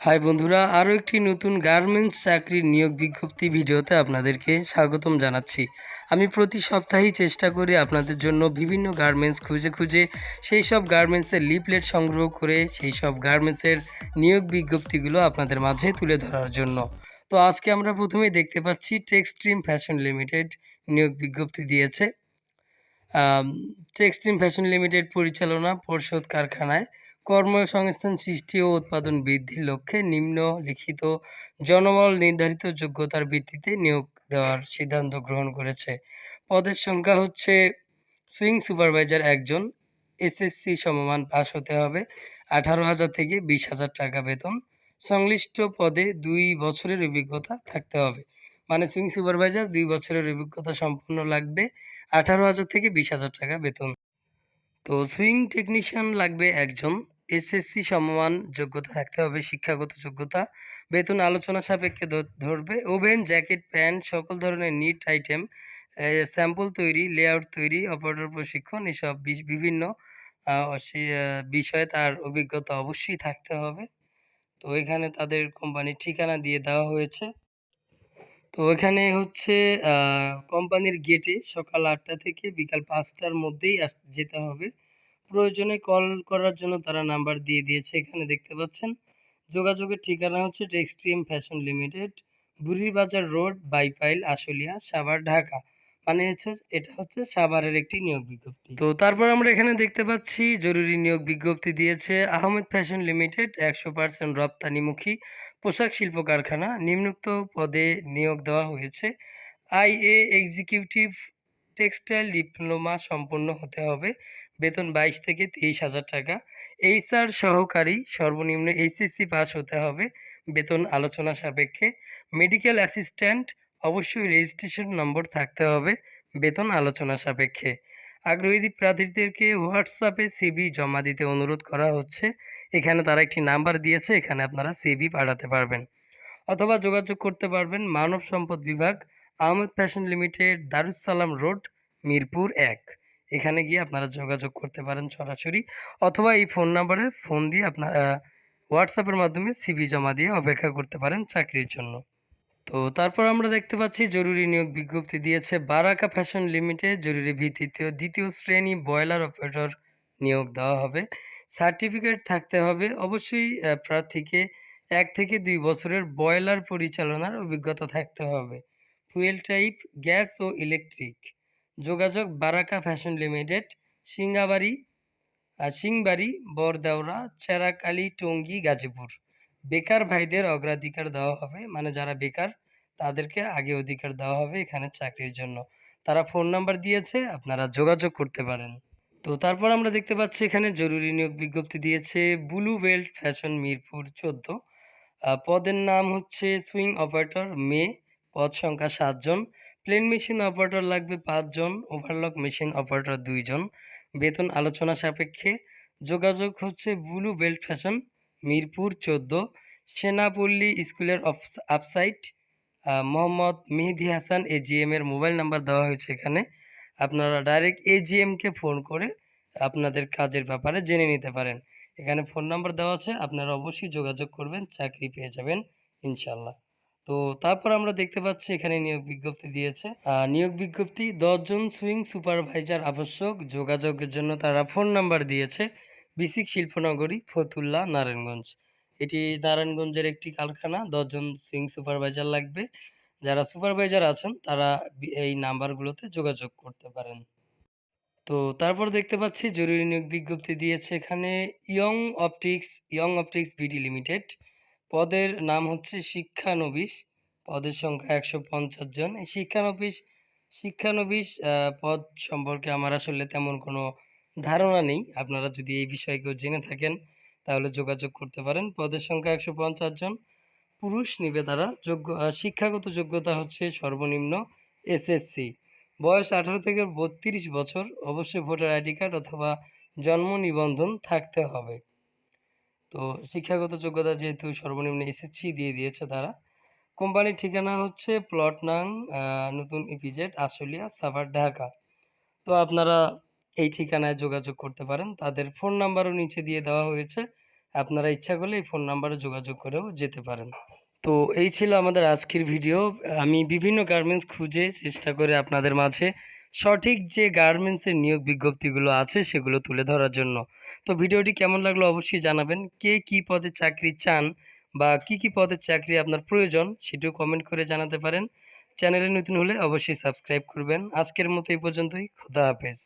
High বন্ধুরা, আরও একটি নতুন গার্মেন্টস চাকরির নিয়োগ বিজ্ঞপ্তি ভিডিওতে আপনাদেরকে স্বাগতম জানাচ্ছি। আমি প্রতি সপ্তাহেই চেষ্টা করি আপনাদের জন্য বিভিন্ন গার্মেন্টস খুঁজে খুঁজে সেই সব গার্মেন্টসের লিফলেট সংগ্রহ করে সেই সব গার্মেন্টসের নিয়োগ বিজ্ঞপ্তিগুলো আপনাদের মাঝে তুলে ধরার জন্য। তো আজকে আমরা প্রথমে দেখতে পাচ্ছি টেক্সট্রিম ফ্যাশন লিমিটেড নিয়োগ বিজ্ঞপ্তি দিয়েছে। টেক্সট্রিম ফ্যাশন লিমিটেড পরিচালনা, পরিষদ কারখানায় কর্মসংস্থান সৃষ্টি ও উৎপাদন বৃদ্ধির লক্ষ্যে নিম্নলিখিত জনবল নির্ধারিত যোগ্যতার ভিত্তিতে নিয়োগ দেওয়ার সিদ্ধান্ত গ্রহণ করেছে। পদের সংখ্যা হচ্ছে সুইং সুপারভাইজার একজন এসএসসি সমমান পাস হতে হবে আঠারো হাজার থেকে বিশ হাজার টাকা বেতন। সংশ্লিষ্ট পদে দুই বছরের অভিজ্ঞতা থাকতে হবে। মানে সুইং সুপারভাইজার দুই বছরের অভিজ্ঞতা সম্পন্ন লাগবে আঠারো হাজার থেকে বিশ হাজার টাকা বেতন। তো সুইং টেকনিশিয়ান লাগবে একজন এসএসসি সমমান যোগ্যতা থাকতে হবে, শিক্ষাগত যোগ্যতা, বেতন আলোচনা সাপেক্ষে ধরবে, ওভেন, জ্যাকেট, প্যান্ট, সকল ধরনের নিট আইটেম স্যাম্পল তৈরি লেআউট তৈরি অপারেটর প্রশিক্ষণ, এসব বিভিন্ন বিষয়ে তার অভিজ্ঞতা অবশ্যই থাকতে হবে। তো এখানে তাদের কোম্পানির ঠিকানা দিয়ে দেওয়া হয়েছে। তো এখানে হচ্ছে কোম্পানির গেটে সকাল আটটা থেকে বিকাল পাঁচটার মধ্যেই আস, যেতে হবে। প্রয়োজনে কল করার জন্য তারা নাম্বার দিয়ে দিয়েছে। এখানে দেখতে পাচ্ছেন, যোগাযোগের ঠিকানা হচ্ছে Textreme fashion limited Burirbazar road Baipail Ashulia, Savar, Dhaka. মানে হচ্ছে এটা হচ্ছে সাভারের একটি নিয়োগ বিজ্ঞপ্তি। তো তারপর আমরা এখানে দেখতে পাচ্ছি জরুরি নিয়োগ বিজ্ঞপ্তি দিয়েছে আহমেদ ফ্যাশন লিমিটেড একশো পার্সেন্ট রপ্তানিমুখী পোশাক শিল্প কারখানা নিম্নোক্ত পদে নিয়োগ দেওয়া হয়েছে। আইএ এক্সিকিউটিভ টেক্সটাইল ডিপ্লোমা সম্পন্ন হতে হবে। বেতন বাইশ থেকে তেইশ হাজার টাকা। এইচআর সহকারী সর্বনিম্ন এইচএসসি পাস হতে হবে। বেতন আলোচনা সাপেক্ষে। মেডিকেল অ্যাসিস্ট্যান্ট অবশ্যই রেজিস্ট্রেশন নম্বর থাকতে হবে বেতন আলোচনা সাপেক্ষে। আগ্রহী প্রার্থীদেরকে হোয়াটসঅ্যাপে সিবি জমা দিতে অনুরোধ করা হচ্ছে। এখানে তারা একটি নাম্বার দিয়েছে, এখানে আপনারা সিবি পাঠাতে পারবেন। অথবা যোগাযোগ করতে পারবেন মানব সম্পদ বিভাগ, Ahmed fashion limited Darussalam road, Mirpur এক। এখানে গিয়ে আপনারা যোগাযোগ করতে পারেন সরাসরি, অথবা এই ফোন নাম্বারে ফোন দিয়ে আপনারা হোয়াটসঅ্যাপের মাধ্যমে সিবি জমা দিয়ে অপেক্ষা করতে পারেন চাকরির জন্য। তো তারপর আমরা দেখতে পাচ্ছি জরুরি নিয়োগ বিজ্ঞপ্তি দিয়েছে বারাকা ফ্যাশন লিমিটেড, জরুরি ভিত্তিতে দ্বিতীয় শ্রেণি বয়লার অপারেটর নিয়োগ দেওয়া হবে। সার্টিফিকেট থাকতে হবে। অবশ্যই প্রার্থীকে এক থেকে দুই বছরের বয়লার পরিচালনার অভিজ্ঞতা থাকতে হবে। ফুয়েল টাইপ, গ্যাস ও ইলেকট্রিক। যোগাযোগ বারাকা ফ্যাশন লিমিটেড সিঙ্গাবাড়ি সিংবাড়ি, বরদেওরা, চেরাকালি, টঙ্গী, গাজীপুর। বেকার ভাইদের অগ্রাধিকার দেওয়া হবে। মানে যারা বেকার, তাদেরকে আগে অধিকার দেওয়া হবে এখানে চাকরির জন্য। তারা ফোন নাম্বার দিয়েছে, আপনারা যোগাযোগ করতে পারেন। তো তারপর আমরা দেখতে পাচ্ছি এখানে জরুরি নিয়োগ বিজ্ঞপ্তি দিয়েছে ব্লু বেল্ট ফ্যাশন মিরপুর চোদ্দ। পদের নাম হচ্ছে সুইং অপারেটর মে, পদ সংখ্যা সাতজন প্লেন মেশিন অপারেটর লাগবে পাঁচজন ওভারলক মেশিন অপারেটর দুইজন বেতন আলোচনা সাপেক্ষে। যোগাযোগ হচ্ছে ব্লু বেল্ট ফ্যাশন মিরপুর চোদ্দ, সেনাপল্লী স্কুলের আপসাইট মোহাম্মদ মেহেদি হাসান এজিএম এর মোবাইল নাম্বার দেওয়া হয়েছে এখানে। আপনারা ডাইরেক্ট এজিএমকে ফোন করে আপনাদের কাজের ব্যাপারে জেনে নিতে পারেন। এখানে ফোন নাম্বার দেওয়া আছে, আপনারা অবশ্যই যোগাযোগ করবেন, চাকরি পেয়ে যাবেন ইনশাল্লাহ তো তারপর আমরা দেখতে পাচ্ছি, এখানে নিয়োগ বিজ্ঞপ্তি দিয়েছে। নিয়োগ বিজ্ঞপ্তি, দশজন সুইং সুপারভাইজার আবশ্যক, যোগাযোগের জন্য তারা ফোন নাম্বার দিয়েছে। বিসিক শিল্পনগরী, ফতুল্লা, নারায়ণগঞ্জ। এটি নারায়ণগঞ্জের একটি কারখানা, দশজন সুইং সুপারভাইজার লাগবে। যারা সুপারভাইজার আছেন, তারা এই নাম্বারগুলোতে যোগাযোগ করতে পারেন। তো তারপর দেখতে পাচ্ছি, জরুরি নিয়োগ বিজ্ঞপ্তি দিয়েছে এখানে Young Optics Young Optics BD limited. পদের নাম হচ্ছে শিক্ষানবিশ পদের সংখ্যা একশো পঞ্চাশ জন। এই শিক্ষানবিশ শিক্ষানবিশ পদ সম্পর্কে আমার আসলে তেমন কোনো ধারণা নেই। আপনারা যদি এই বিষয়ে কেউ জেনে থাকেন, তাহলে যোগাযোগ করতে পারেন। পদের সংখ্যা একশো পঞ্চাশ জন। পুরুষ নিবে তারা যোগ্য শিক্ষাগত যোগ্যতা হচ্ছে সর্বনিম্ন এসএসসি বয়স আঠারো থেকে বত্রিশ বছর। অবশ্যই ভোটার আইডি কার্ড অথবা জন্ম নিবন্ধন থাকতে হবে। তো শিক্ষাগত যোগ্যতা যেহেতু সর্বনিম্ন এসএসসি দিয়ে দিয়েছে তারা, কোম্পানির ঠিকানা হচ্ছে প্লট নাং নতুন ইপিজেড, আশুলিয়া, সাভার, ঢাকা। তো আপনারা এই ঠিকানায় যোগাযোগ করতে পারেন। তাদের ফোন নাম্বারও নিচে দিয়ে দেওয়া হয়েছে। আপনারা ইচ্ছা করলে এই ফোন নাম্বারে যোগাযোগ করেও যেতে পারেন। তো এই ছিল আমাদের আজকের ভিডিও। আমি বিভিন্ন গার্মেন্টস খুঁজে চেষ্টা করে আপনাদের মাঝে সঠিক যে গার্মেন্টসের নিয়োগ বিজ্ঞপ্তিগুলো আছে সেগুলো তুলে ধরার জন্য। তো ভিডিওটি কেমন লাগল অবশ্যই জানাবেন। কে কি পদে চাকরি চান বা কি কি পদের চাকরি আপনার প্রয়োজন সেটিও কমেন্ট করে জানাতে পারেন। চ্যানেলে নতুন হলে অবশ্যই সাবস্ক্রাইব করবেন। আজকের মতো এই পর্যন্তই। খুদা হাফেজ।